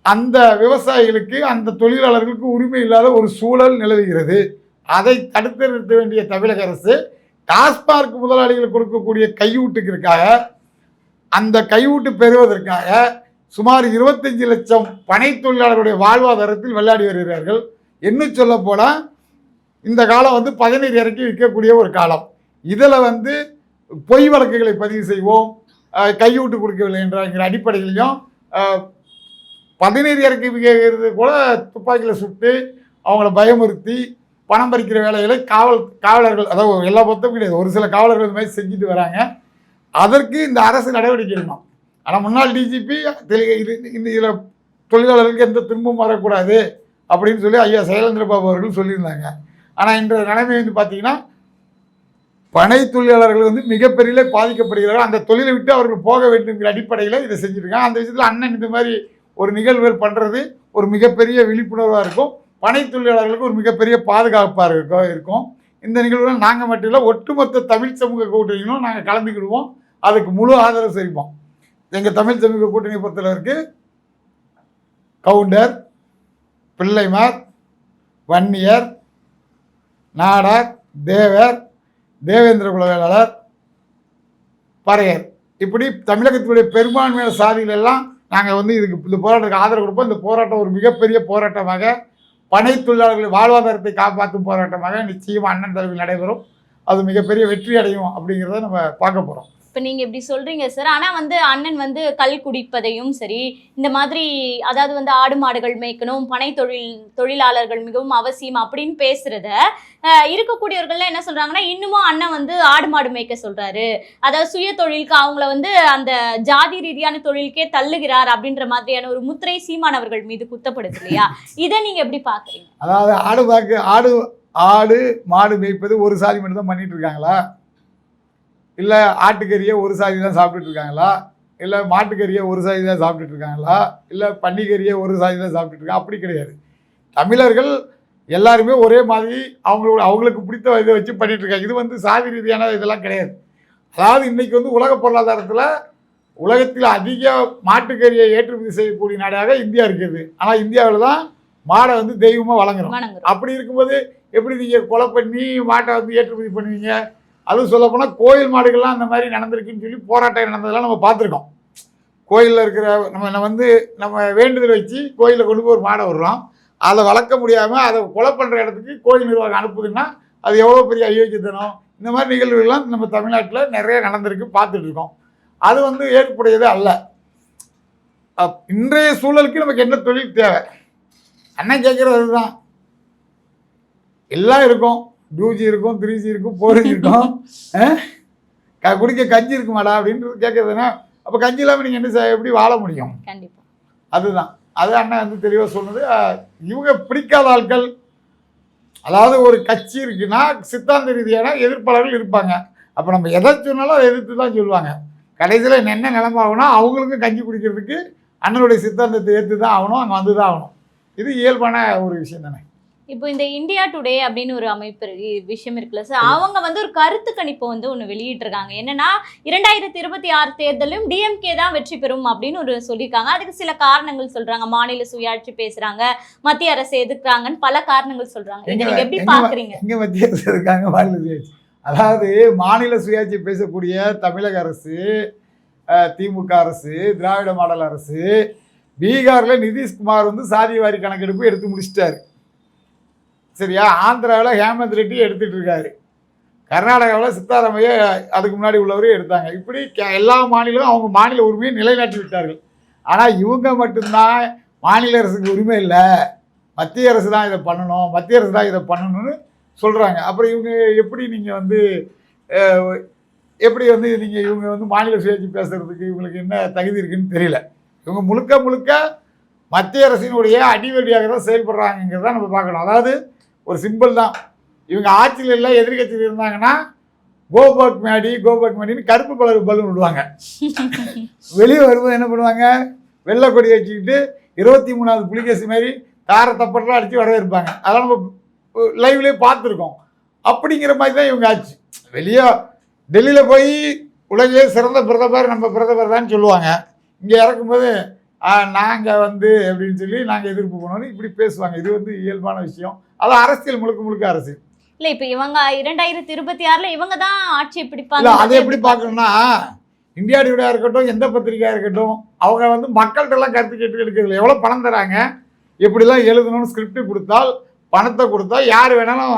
அந்த விவசாயிகளுக்கு அந்த தொழிலாளர்களுக்கு உரிமை இல்லாத ஒரு சூழல் நிலவுகிறது. அதை தடுத்து நிறுத்த வேண்டிய தமிழக அரசு டாஸ்மார்க் முதலாளிகள் கொடுக்கக்கூடிய கையூட்டுக்கிற்காக அந்த கையூட்டு பெறுவதற்காக சுமார் இருபத்தஞ்சு லட்சம் பனை தொழிலாளர்களுடைய வாழ்வாதாரத்தில் விளையாடி வருகிறார்கள். இன்னும் சொல்ல போனால் இந்த காலம் வந்து பதநீர் இறக்கி விற்கக்கூடிய ஒரு காலம். இதில் வந்து பொய் வழக்குகளை பதிவு செய்வோம். கையூட்டு கொடுக்கவில்லை என்கிற அடிப்படையிலையும் அஹ், இறக்கிறது கூட துப்பாக்கியில் சுட்டு அவங்கள பயமுறுத்தி பணம் பறிக்கிற வேலைகளை காவல் காவலர்கள் அதாவது எல்லா பொறுத்தும் கிடையாது. ஒரு சில காவலர்கள் இந்த மாதிரி செஞ்சுட்டு வராங்க. அதற்கு இந்த அரசு நடவடிக்கை எடுக்கணும். ஆனால் முன்னாள் டிஜிபி இது இந்த இதில் தொழிலாளர்களுக்கு எந்த துன்பமும் வரக்கூடாது அப்படின்னு சொல்லி ஐயா சைலேந்திர பாபு அவர்கள் சொல்லியிருந்தாங்க. ஆனால் இன்றைய நிலைமை வந்து பார்த்திங்கன்னா பனை தொழிலாளர்கள் வந்து மிகப்பெரிய பாதிக்கப்படுகிறார்கள். அந்த தொழிலை விட்டு அவர்கள் போக வேண்டுங்கிற அடிப்படையில் இதை செஞ்சுருக்காங்க. அந்த விஷயத்தில் அண்ணன் இந்த மாதிரி ஒரு நிகழ்வுகள் பண்ணுறது ஒரு மிகப்பெரிய விழிப்புணர்வாக இருக்கும். பனை தொழிலாளர்களுக்கு ஒரு மிகப்பெரிய பாதுகாப்பாக இருக்கும் இருக்கும். இந்த நிகழ்வுகள் நாங்கள் மட்டும் இல்லை ஒட்டுமொத்த தமிழ் சமூக கூட்டணிகளும் நாங்கள் கலந்துக்கிடுவோம். அதுக்கு முழு ஆதரவு செய்வோம் எங்கள் தமிழ் சமூக கூட்டணி பொறுத்தளவிற்கு கவுண்டர் பிள்ளைமார் வன்னியர் நாடார் தேவர் தேவேந்திர குலவேளாளர் பறையர். இப்படி தமிழகத்தினுடைய பெரும்பான்மையான சாதிகள் எல்லாம் நாங்கள் வந்து இதுக்கு இந்த போராட்டத்துக்கு ஆதரவு கொடுப்போம். இந்த போராட்டம் ஒரு மிகப்பெரிய போராட்டமாக பனை தொழிலாளர்களின் வாழ்வாதாரத்தை காப்பாற்றும் போராட்டமாக நிச்சயமாக அண்ணன் தலைவில் நடைபெறும். அது மிகப்பெரிய வெற்றி அடையும் அப்படிங்கிறத நம்ம பார்க்க போகிறோம் இப்போ நீங்க இப்படி சொல்றீங்க சார் ஆனா வந்து அண்ணன் வந்து கல் குடிப்பதையும் சரி இந்த மாதிரி அதாவது வந்து ஆடு மாடுகள் மேய்க்கணும் பனை தொழில் தொழிலாளர்கள் மிகவும் அவசியம் அப்படின்னு பேசுகிறத இருக்கக்கூடியவர்கள்லாம் என்ன சொல்றாங்கன்னா இன்னமும் அண்ணன் வந்து ஆடு மாடு மேய்க்க சொல்றாரு. அதாவது சுய தொழிலுக்கு அவங்கள வந்து அந்த ஜாதி ரீதியான தொழிலுக்கே தள்ளுகிறார் அப்படின்ற மாதிரியான ஒரு முத்திரை சீமானவர்கள் மீது குத்தப்படுது இல்லையா? இதை நீங்க எப்படி பாக்குறீங்க? அதாவது ஆடு பார்க்க ஆடு ஆடு மாடு மேய்ப்பது ஒரு சாதி மட்டும் தான் பண்ணிட்டு இருக்காங்களா? இல்லை ஆட்டுக்கறியை ஒரு சாதி தான் சாப்பிட்டுட்டு இருக்காங்களா இல்லை மாட்டுக்கறியை ஒரு சாதி தான் சாப்பிட்டுட்டு இருக்காங்களா இல்லை பன்னிக்கறியை ஒரு சாதி தான் சாப்பிட்டுட்டு இருக்காங்க அப்படி கிடையாது. தமிழர்கள் எல்லாருமே ஒரே மாதிரி அவங்களோட அவங்களுக்கு பிடித்த இதை வச்சு பண்ணிட்டு இருக்காங்க இது வந்து சாதி ரீதியான இதெல்லாம் கிடையாது. அதாவது இன்னைக்கு வந்து உலக பொருளாதாரத்தில் உலகத்தில் அதிக மாட்டுக்கறியை ஏற்றுமதி செய்யக்கூடிய நாடாக இந்தியா இருக்குது. ஆனால் இந்தியாவில் தான் மாடை வந்து தெய்வமாக வழங்குறோம். அப்படி இருக்கும்போது எப்படி நீங்கள் கொலை பண்ணி மாட்டை வந்து ஏற்றுமதி பண்ணுவீங்க? அதுவும் சொல்லப்போனால் கோயில் மாடுகள்லாம் அந்த மாதிரி நடந்திருக்குன்னு சொல்லி போராட்டம் நடந்ததெல்லாம் நம்ம பார்த்துருக்கோம். கோயிலில் இருக்கிற நம்ம நம்ம வந்து நம்ம வேண்டுதல் வச்சு கோயிலில் கொண்டு போய் ஒரு மாடை விடுறோம். அதை வளர்க்க முடியாமல் அதை கொலை பண்ணுற இடத்துக்கு கோயில் நிர்வாகம் அனுப்புதுன்னா அது எவ்வளோ பெரிய அயோக்கியத்தனம்? இந்த மாதிரி நிகழ்வுகள்லாம் நம்ம தமிழ்நாட்டில் நிறைய நடந்திருக்கு பார்த்துட்டு இருக்கோம். அது வந்து ஏற்புடையது அல்ல. இன்றைய சூழலுக்கு நமக்கு என்ன தொழில் தேவை? அண்ணன் கேட்குறது அதுதான். எல்லாம் இருக்கும். டூ ஜி இருக்கும் த்ரீ ஜி இருக்கும் ஃபோர் ஜி இருக்கும். குடிக்க கஞ்சி இருக்குமாடா அப்படின்றது கேட்குறதுன்னா அப்போ கஞ்சி இல்லாமல் நீங்கள் என்ன செய்ய எப்படி வாழ முடியும்? கண்டிப்பா. அதுதான். அது அண்ணன் வந்து தெளிவாக சொன்னது இவங்க பிடிக்காத ஆட்கள் அதாவது ஒரு கட்சி இருக்குன்னா சித்தாந்த ரீதியான எதிர்ப்பாளர்கள் இருப்பாங்க. அப்போ நம்ம எதை சொன்னாலும் அதை எதிர்த்து தான் சொல்லுவாங்க. கடைசியில் என்ன நிலைமை ஆகும்னா அவங்களுக்கும் கஞ்சி குடிக்கிறதுக்கு அண்ணனுடைய சித்தாந்தத்தை ஏற்று தான் ஆகணும் அங்கே வந்து தான் ஆகணும். இது இயல்பான ஒரு விஷயம் தானே. இப்போ இந்த இந்தியா டுடே அப்படின்னு ஒரு அமைப்பு விஷயம் இருக்குல்ல சார் அவங்க வந்து ஒரு கருத்து கணிப்பு வந்து ஒன்று வெளியிட்டிருக்காங்க. என்னன்னா இரண்டாயிரத்தி இருபத்தி ஆறு தேர்தலும் டிஎம்கே தான் வெற்றி பெறும் அப்படின்னு ஒரு சொல்லியிருக்காங்க. அதுக்கு சில காரணங்கள் சொல்றாங்க. மாநில சுயாட்சி பேசுறாங்க மத்திய அரசு எதிர்க்கிறாங்கன்னு பல காரணங்கள் சொல்றாங்க. இதை நீங்க எப்படி பாக்குறீங்க எங்கே மத்திய அரசு இருக்காங்க? மாநில சுயாட்சி. அதாவது மாநில சுயாட்சி பேசக்கூடிய தமிழக அரசு திமுக அரசு திராவிட மாடல் அரசு பீகாரில் நிதிஷ்குமார் வந்து சாதி வாரி கணக்கெடுப்பு எடுத்து முடிச்சிட்டாரு. சரியா? ஆந்திராவில் ஹேமந்த் ரெட்டி எடுத்துகிட்டு இருக்காரு கர்நாடகாவில் சித்தாராமையா அதுக்கு முன்னாடி உள்ளவரே எடுத்தாங்க. இப்படி கே- எல்லா மாநிலமும் அவங்க மாநில உரிமையை நிலைநாட்டி விட்டார்கள். ஆனால் இவங்க மட்டும்தான் மாநில அரசுக்கு உரிமை இல்லை. மத்திய அரசு தான் இதை பண்ணணும். மத்திய அரசு தான் இதை பண்ணணும்னு சொல்கிறாங்க அப்புறம் இவங்க எப்படி நீங்கள் வந்து எப்படி வந்து நீங்கள் இவங்க வந்து மாநில சுயாட்சி பேசுகிறதுக்கு இவங்களுக்கு என்ன தகுதி இருக்குன்னு தெரியல. இவங்க முழுக்க முழுக்க மத்திய அரசினுடைய அடிவடியாக தான் செயல்படுறாங்கிறத நம்ம பார்க்கணும். அதாவது ஒரு சிம்பிள் தான். இவங்க ஆட்சியில் இல்லை எதிர்கட்சியில் இருந்தாங்கன்னா கோபக் மேடி கோபக் மேடின்னு கருப்பு கலர் பலூன் விடுவாங்க. வெளியே வரும்போது என்ன பண்ணுவாங்க? வெள்ளை கொடி வச்சுக்கிட்டு இருபத்தி மூணாவது புலிகேசி மாதிரி தார தப்பட்டெல்லாம் அடித்து வரவேற்பாங்க. அதெல்லாம் நம்ம லைவ்லேயே பார்த்துருக்கோம். அப்படிங்கிற மாதிரி தான் இவங்க ஆச்சு வெளியே டெல்லியில் போய் உலகிலே சிறந்த பிரதமர் நம்ம பிரதமர் தான் சொல்லுவாங்க. இங்கே இறக்கும்போது நாங்கள் வந்து அப்படின்னு சொல்லி நாங்கள் எதிர்ப்பு பண்ணோன்னு இப்படி பேசுவாங்க. இது வந்து இயல்பான விஷயம். அது அரசியல் முழுக்க முழுக்க அரசியல். இல்ல இப்ப இவங்க இரண்டாயிரத்தி இருபத்தி ஆறுல இவங்க தான் ஆட்சியை பிடிப்பாங்க. அதை எப்படி பார்க்கணும்னா இந்தியா டுடேயா இருக்கட்டும் எந்த பத்திரிக்கையாக இருக்கட்டும் அவங்க வந்து மக்கள்கிட்ட எல்லாம் கருத்து கேட்டு எடுக்கிறதுல எவ்வளோ பணம் தராங்க எப்படிலாம் எழுதணும்னு ஸ்கிரிப்ட் கொடுத்தால் பணத்தை கொடுத்தா யார் வேணாலும்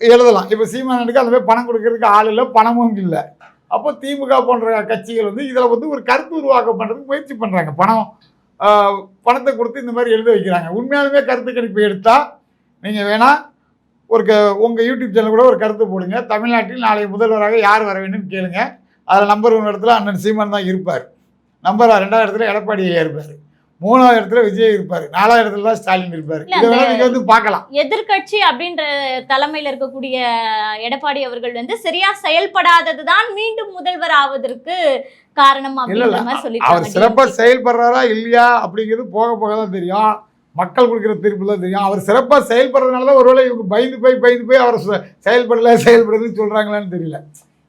எழுதலாம். இப்போ சீமானனுக்கு அந்த மாதிரி பணம் கொடுக்கறதுக்கு ஆள் இல்லை பணமும் இல்லை. அப்போ திமுக போன்ற கட்சிகள் வந்து இதில் வந்து ஒரு கருத்து உருவாக்கம் பண்ணுறதுக்கு முயற்சி பண்ணுறாங்க பணம் பணத்தை கொடுத்து இந்த மாதிரி எழுத வைக்கிறாங்க. உண்மையாலுமே கருத்து கணிப்பு எடுத்தால் நீங்கள் வேணால் ஒரு க உங்கள் யூடியூப் சேனல் கூட ஒரு கருத்து போடுங்க. தமிழ்நாட்டில் நாளை முதல்வராக யார் வர வேண்டும் கேளுங்க. அதில் நம்பர் ஒன்று இடத்துல அண்ணன் சீமான் தான் இருப்பார். நம்பர் ரெண்டாவது இடத்துல எடப்பாடி ஐயா இருப்பார். மூணாவது இடத்துல விஜய் இருப்பார். நாலாவது இடத்துல தான் ஸ்டாலின் இருப்பார். இதை வேணா நீங்கள் வந்து பார்க்கலாம். எதிர்க்கட்சி அப்படின்ற தலைமையில இருக்கக்கூடிய எடப்பாடி அவர்கள் வந்து சரியா செயல்படாதது தான் மீண்டும் முதல்வர் ஆவதற்கு காரணம் இல்ல, அவர் சிறப்பாக செயல்படுறாரா இல்லையா அப்படிங்கிறது போக போக தான் தெரியும். மக்கள் கொடுக்குற தீர்ப்பு தான் தெரியும். அவர் சிறப்பாக செயல்படுறதுனால தான் ஒருவேளை இவங்க பயந்து போய் பயந்து போய் அவர் செ- செயல்படல செயல்படுதுன்னு சொல்கிறாங்களான்னு தெரியல.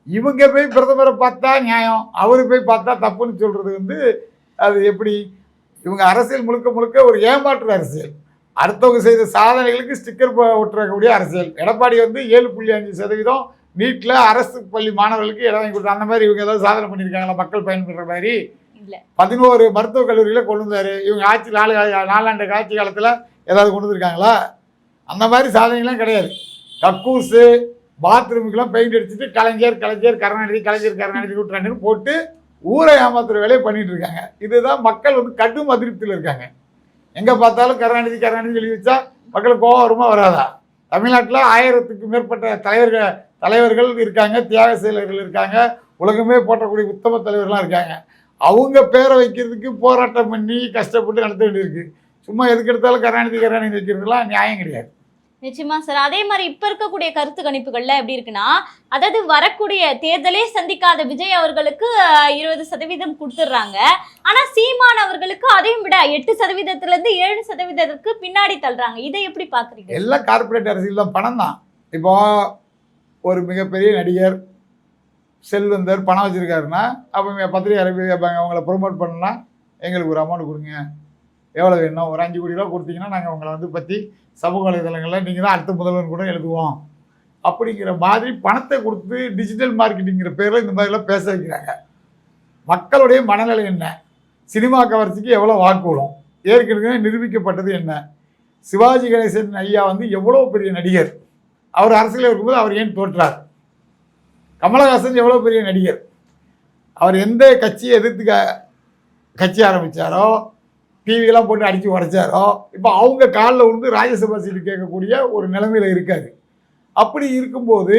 இவங்க போய் பிரதமரை பார்த்தா நியாயம் அவர் போய் பார்த்தா தப்புன்னு சொல்கிறது வந்து அது எப்படி? இவங்க அரசியல் முழுக்க முழுக்க ஒரு ஏமாற்று அரசியல். அடுத்தவங்க செய்த சாதனைகளுக்கு ஸ்டிக்கர் ஒட்டுறக்கூடிய அரசியல். எடப்பாடி வந்து ஏழு புள்ளி அஞ்சு சதவீதம் நீட்டில் அரசு பள்ளி மாணவர்களுக்கு இடம் வாங்கி கொடுத்தா அந்த மாதிரி இவங்க ஏதாவது சாதனை பண்ணியிருக்காங்களா? மக்கள் பயன்படுற மாதிரி. பதினோரு மருத்துவக் கல்லூரியில் கொண்டு வந்தார். இவங்க ஆட்சி நாலு நாலாண்டு ஆட்சி காலத்தில் ஏதாவது கொண்டு வந்திருக்காங்களா? அந்த மாதிரி சாதனைலாம் கிடையாது. கக்கூஸு பாத்ரூமுக்கெல்லாம் பெயிண்ட் அடிச்சுட்டு கலைஞர் கலைஞர் கருணாநிதி கலைஞர் கருணாநிதி கூட்டுறாண்டுன்னு போட்டு ஊரை ஏமாத்துற வேலையை பண்ணிட்டு இருக்காங்க. இதுதான் மக்கள் வந்து கடும் அதிருப்தியில் இருக்காங்க. எங்கே பார்த்தாலும் கருணாநிதி கருணாநிதி எழுதி வச்சா மக்கள் கோவம் வருமா வராதா? தமிழ்நாட்டில் ஆயிரத்துக்கு மேற்பட்ட தலைவர்கள் தலைவர்கள் இருக்காங்க தியாக செயலர்கள் இருக்காங்க உலகமே போற்றக்கூடிய உத்தம தலைவர்கள்லாம் இருக்காங்க. அவங்க பேரை வைக்கிறதுக்கு போராட்டம் பண்ணி கஷ்டப்பட்டு நடத்த வேண்டியிருக்கு சும்மா எதுக்கு எடுத்தாலும் கருணாநிதி கருணாநிதி வைக்கிறதுலாம் நியாயம் கிடையாது. நிச்சயமா சார். அதே மாதிரி இப்ப இருக்கக்கூடிய கருத்து கணிப்புகள்ல எப்படி இருக்குன்னா அதாவது வரக்கூடிய தேர்தலே சந்திக்காத விஜய் அவர்களுக்கு இருபது சதவீதம் கொடுத்துட்றாங்க. ஆனா சீமான் அவர்களுக்கு அதையும் விட எட்டு சதவீதத்துல இருந்து ஏழு சதவீதத்துக்கு பின்னாடி தள்ளுறாங்க. இதை எப்படி பாக்குறீங்க? எல்லாம் கார்ப்பரேட் அரசியல் தான். பணம் தான் இப்போ ஒரு மிகப்பெரிய நடிகர் செல்வந்தர் பணம் வச்சுருக்காருன்னா அப்போ பத்திரிகை அரபி கேட்பாங்க அவங்கள ப்ரொமோட் பண்ணால் எங்களுக்கு ஒரு அமௌண்ட் கொடுங்க. எவ்வளோ வேணும்? ஒரு அஞ்சு கோடி ரூபா கொடுத்தீங்கன்னா நாங்கள் உங்களை வந்து பற்றி சமூக வலைதளங்களில் நீங்கள் தான் அடுத்த முதல்வர் கூட எழுதுவோம். அப்படிங்கிற மாதிரி பணத்தை கொடுத்து டிஜிட்டல் மார்க்கெட்டிங்கிற பேரில் இந்த மாதிரிலாம் பேச வைக்கிறாங்க. மக்களுடைய மனநிலை என்ன? சினிமா கவர்ச்சிக்கு எவ்வளோ வாக்கு ஏற்கனவே நிரூபிக்கப்பட்டது என்ன? சிவாஜி கணேசன் ஐயா வந்து எவ்வளோ பெரிய நடிகர்? அவர் அரசியலில் இருக்கும்போது அவர் ஏன் தோற்றார்? கமலஹாசன் எவ்வளோ பெரிய நடிகர்? அவர் எந்த கட்சியை எதிர்த்து க கட்சி ஆரம்பித்தாரோ டிவியெல்லாம் போட்டு அடித்து உடைச்சாரோ இப்போ அவங்க காலில் விழுந்து ராஜ்யசபா சீட்டு கேட்கக்கூடிய ஒரு நிலைமையில் இருக்காது அப்படி இருக்கும்போது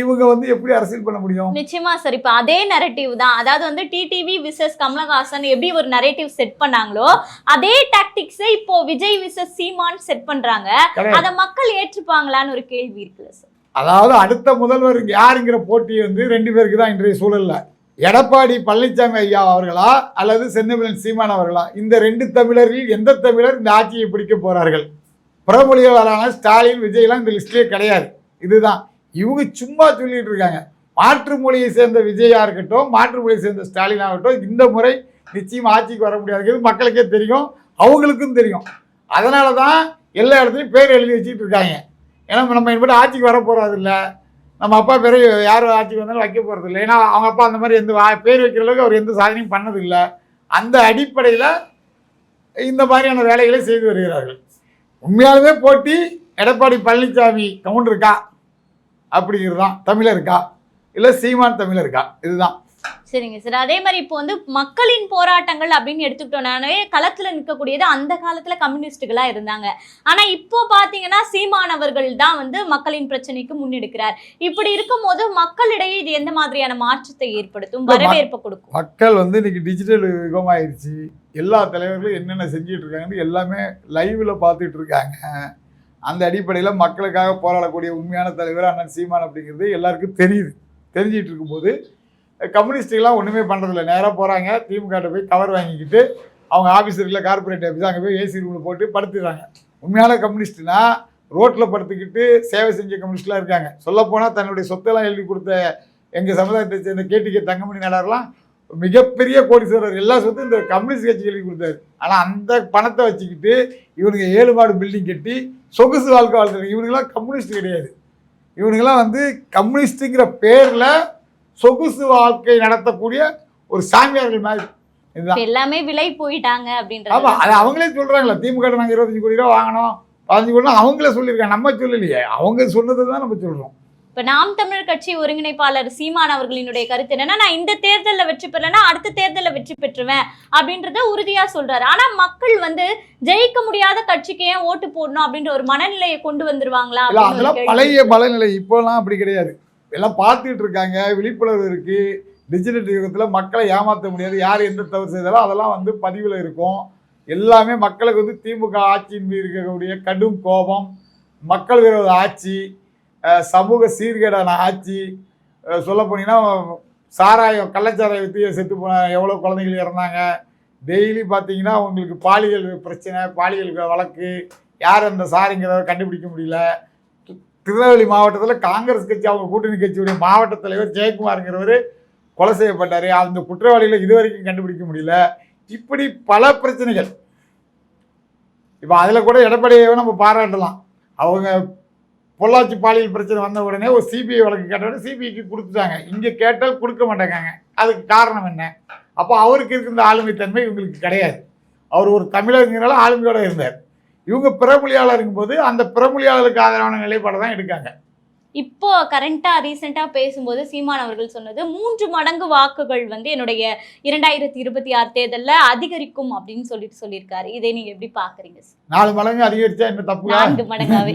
இவங்க வந்து எப்படி அரசியல் பண்ண முடியும்? நிச்சயமா சார். இப்ப அதே நரேட்டிவ் தான். அதாவது வந்து டிடிவி விசஸ் கமலஹாசன் எப்படி ஒரு நரேட்டிவ் செட் பண்ணாங்களோ அதே டாக்டிக்ஸை இப்போ விஜய் விசஸ் சீமான் செட் பண்றாங்க. அத மக்கள் ஏற்றுப்பாங்களான்னு ஒரு கேள்வி இருக்குல்ல சார். அதாவது அடுத்த முதல்வர் யாருங்கிற போட்டி வந்து ரெண்டு பேருக்கு தான் இன்றைய சூழலில். எடப்பாடி பழனிசாமி ஐயா அவர்களா அல்லது செந்தமிழன் சீமான் அவர்களா? இந்த ரெண்டு தமிழர்கள் எந்த தமிழர் இந்த ஆட்சியை பிடிக்க போகிறார்கள் புறமொழியாளரான ஸ்டாலின் விஜய்லாம் இந்த லிஸ்ட்லேயே கிடையாது. இதுதான். இவங்க சும்மா சொல்லிட்டு இருக்காங்க. மாற்று மொழியை சேர்ந்த விஜயா இருக்கட்டும் மாற்று மொழியை சேர்ந்த ஸ்டாலின் ஆகட்டும் இந்த முறை நிச்சயம் ஆட்சிக்கு வர முடியாதுங்கிறது மக்களுக்கே தெரியும் அவங்களுக்கும் தெரியும். அதனால தான் எல்லா இடத்துலையும் பேர் எழுதி வச்சுட்டு இருக்காங்க. ஏன்னா நம்ம இனிமேட்டு ஆட்சிக்கு வர போகிறது இல்லை நம்ம அப்பா பேர் யார் ஆட்சிக்கு வந்தாலும் வைக்க போகிறது இல்லை ஏன்னா அவங்க அப்பா அந்த மாதிரி எந்த வா- பேர் வைக்கிற அளவுக்கு அவர் எந்த சாதனையும் பண்ணதில்லை. அந்த அடிப்படையில் இந்த மாதிரியான வேலைகளை செய்து வருகிறார்கள். உண்மையாலுமே போட்டி எடப்பாடி பழனிசாமி கவுண்டர் இருக்கா அப்படிங்கிறது தான் தமிழர் இருக்கா இல்லை சீமான் தமிழர் இருக்கா இதுதான். சரிங்க சார். அதே மாதிரி இப்போ வந்து மக்களின் போராட்டங்கள் அப்படின்னு எடுத்துக்கிட்டோம்னாலே களத்துல நிற்கக்கூடியது அந்த காலத்துல கம்யூனிஸ்டுகளா இருந்தாங்க. ஆனா இப்போ பாத்தீங்கன்னா சீமானவர்கள் தான் வந்து மக்களின் பிரச்சனைக்கு முன்னெடுக்கிறார். இப்படி இருக்கும்போது மக்களிடையே இது எந்த மாதிரியான மாற்றத்தை ஏற்படுத்தும்? வரவேற்பை கொடுக்கும். மக்கள் வந்து இன்னைக்கு டிஜிட்டல் யுகமாயிருச்சு. எல்லா தலைவர்களும் என்னென்ன செஞ்சுட்டு இருக்காங்கன்னு எல்லாமே லைவ்ல பார்த்துட்டு இருக்காங்க. அந்த அடிப்படையில் மக்களுக்காக போராடக்கூடிய உண்மையான தலைவர் அண்ணன் சீமான் அப்படிங்கிறது எல்லாருக்கும் தெரியுது. தெரிஞ்சிட்டு இருக்கும்போது கம்யூனிஸ்ட்டுகள்லாம் ஒன்றுமே பண்ணுறதில்ல நேராக போகிறாங்க திமுக போய் கவர் வாங்கிக்கிட்டு அவங்க ஆஃபீஸ் இருக்குல்ல கார்பரேட் ஆஃபீஸ் அங்கே போய் ஏசி ரூமில் போட்டு படுத்துடுறாங்க உண்மையான கம்யூனிஸ்ட்னா ரோட்டில் படுத்துக்கிட்டு சேவை செஞ்ச கம்யூனிஸ்ட்லாம் இருக்காங்க. சொல்லப்போனால் தன்னுடைய சொத்தெல்லாம் எழுதி கொடுத்த எங்கள் சமுதாயத்தை சேர்ந்த கேடிகே தங்கமணி நாடார்லாம் மிகப்பெரிய கோடீஸ்வரர். எல்லா சொத்தும் இந்த கம்யூனிஸ்ட் கட்சி எழுதி கொடுத்தாரு. ஆனால் அந்த பணத்தை வச்சுக்கிட்டு இவனுங்க ஏழு மாடு பில்டிங் கட்டி சொகுசு வாழ்க்கை வாழ்த்துறாங்க இவனுங்களாம் கம்யூனிஸ்ட் கிடையாது. இவனுங்களாம் வந்து கம்யூனிஸ்ட்டுங்கிற பேரில் சொகுசு வாழ்க்கை நடத்தக்கூடிய ஒரு சாமியார்கள் மாதிரி. எல்லாமே விலை போயிட்டாங்க ஆமா அப்படின்றது அது அவங்களே சொல்றாங்களா திமுக நாங்கள் இருபத்தஞ்சு கோடி ரூபா வாங்கணும் பதினஞ்சு கோடி அவங்களே சொல்லியிருக்காங்க நம்ம சொல்லலையே அவங்க சொன்னதை தான் நம்ம சொல்றோம். இப்ப நாம் தமிழர் கட்சி ஒருங்கிணைப்பாளர் சீமான் அவர்களினுடைய கருத்து என்னன்னா நான் இந்த தேர்தல்ல வெற்றி பெறலைன்னா அடுத்த தேர்தல்ல வெற்றி பெற்றுவேன் அப்படின்றத உறுதியா சொல்றாரு. ஆனா மக்கள் வந்து ஜெயிக்க முடியாத கட்சிக்கு ஏன் ஓட்டு போடணும் அப்படின்ற ஒரு மனநிலையை கொண்டு வந்துருவாங்களா. பழைய பலநிலை இப்போலாம் அப்படி கிடையாது. எல்லாம் பார்த்துட்டு இருக்காங்க விழிப்புணர்வு இருக்கு. டிஜிட்டல் யுகத்தில் மக்களை ஏமாற்ற முடியாது. யார் எந்த தவறு செய்தாலும் அதெல்லாம் வந்து பதிவில் இருக்கும். எல்லாமே மக்களுக்கு வந்து திமுக ஆட்சியின் மீது இருக்கக்கூடிய கடும் கோபம். மக்கள் விரோத ஆட்சி சமூக சீர்கேடான ஆட்சி. சொல்ல போனீங்கன்னா சாராயம் கள்ளச்சாராயம் வித்தியை செத்து போன எவ்வளோ குழந்தைகள் இறந்தாங்க. டெய்லி பார்த்தீங்கன்னா உங்களுக்கு பாலியல் பிரச்சனை பாலியல் வழக்கு யார் அந்த சாரிங்கிறத கண்டுபிடிக்க முடியல. திருநெல்வேலி மாவட்டத்தில் காங்கிரஸ் கட்சி அவங்க கூட்டணி கட்சியுடைய மாவட்ட தலைவர் ஜெயக்குமாருங்கிறவர் கொலை செய்யப்பட்டார். அந்த குற்றவாளிகளை இதுவரைக்கும் கண்டுபிடிக்க முடியல. இப்படி பல பிரச்சனைகள். இப்போ அதில் கூட எடப்பாடியை நம்ம பாராட்டலாம். அவங்க பொள்ளாச்சி பாலியல் பிரச்சனை வந்த உடனே ஒரு சிபிஐ வழக்கு கேட்ட உடனே சிபிஐக்கு கொடுத்துட்டாங்க. இங்கே கேட்டால் கொடுக்க மாட்டேங்காங்க. அதுக்கு காரணம் என்ன? அப்போ அவருக்கு இருக்கின்ற ஆளுமைத்தன்மை இவங்களுக்கு கிடையாது. அவர் ஒரு தமிழருங்கிறனால ஆளுமையோட இருந்தார். இவங்க பிறமொழியாளருங்கும் போது அந்த பிறமொழியாளருக்கு ஆதரவான நிலைப்பாடை தான் எடுக்காங்க. இப்போ கரண்டா ரீசெண்டா பேசும்போது சீமான் அவர்கள் சொன்னது மூன்று மடங்கு வாக்குகள் வந்து என்னுடைய இரண்டாயிரத்தி இருபத்தி ஆறு தேர்தல்ல அதிகரிக்கும் அப்படின்னு சொல்லிட்டு சொல்லியிருக்காரு. இதை நீங்க எப்படி பாக்குறீங்க? நாலு மடங்கு அதிகரிச்சா என்ன தப்புங்க நான்கு மடங்காவே.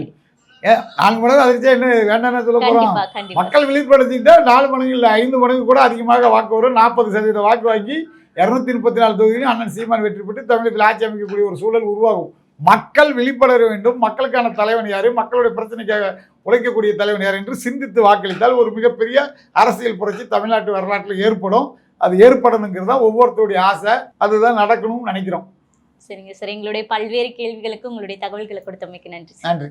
நாலு மடங்கு அதிகரிச்சா என்ன வேண்டாம்னு சொல்ல கண்டிப்பா மக்கள் விழிப்படுத்திட்டா நாலு மடங்கு இல்லை ஐந்து மடங்கு கூட அதிகமாக வாக்கு வரும். நாற்பது சதவீத வாக்கு வாங்கி இரநூத்தி முப்பத்தி நாலு தொகுதியிலும் அண்ணன் சீமான் வெற்றி பெற்று தமிழகத்தில் ஆட்சி அமைக்கக்கூடிய ஒரு சூழல் உருவாகும். மக்கள் விழிப்பட வேண்டும். மக்களுக்கான தலைவன் யாரு? மக்களுடைய பிரச்சனைக்காக உழைக்கக்கூடிய தலைவன் யார் என்று சிந்தித்து வாக்களித்தால் ஒரு மிகப்பெரிய அரசியல் புரட்சி தமிழ்நாட்டு வரலாற்றில் ஏற்படும். அது ஏற்படணுங்கிறது தான் ஒவ்வொருத்தருடைய ஆசை. அதுதான் நடக்கணும்னு நினைக்கிறோம். சரிங்க சார். எங்களுடைய பல்வேறு கேள்விகளுக்கு உங்களுடைய தகவல்களை கொடுத்தமைக்கு நன்றி. நன்றி.